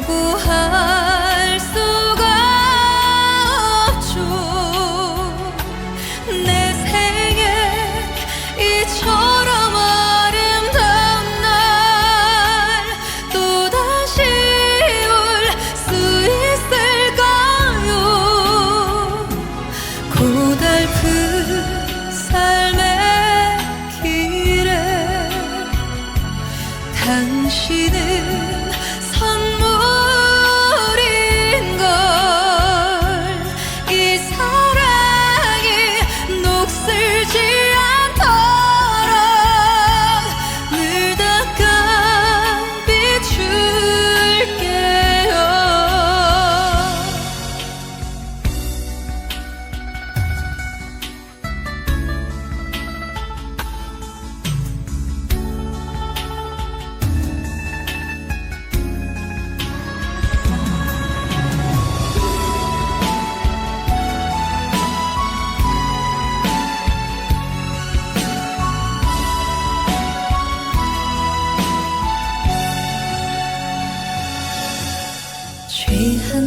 거부할 수가 없죠. 내 생에 이처럼 아름다운 날 또다시 올 수 있을까요? 고달픈 삶의 길에 당신은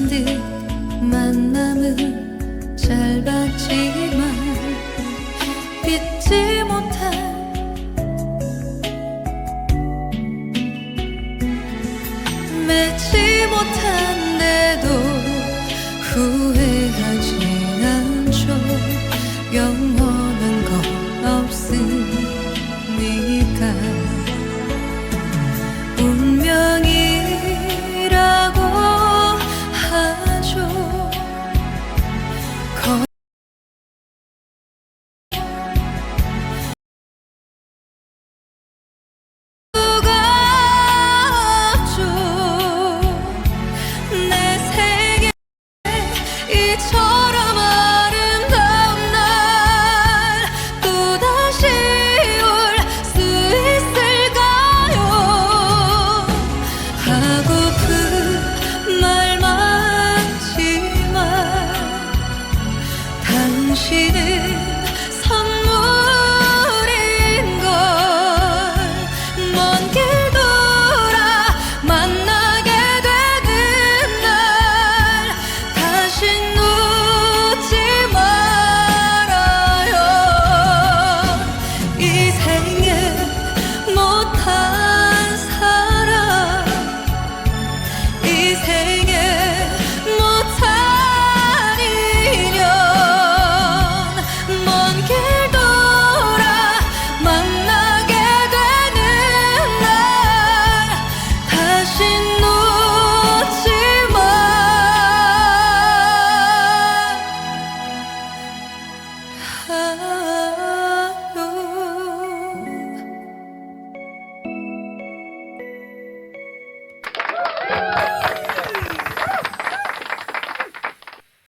취한 듯 만남은 짧았지만 잊지 못할 맺지 못한데도 후회하지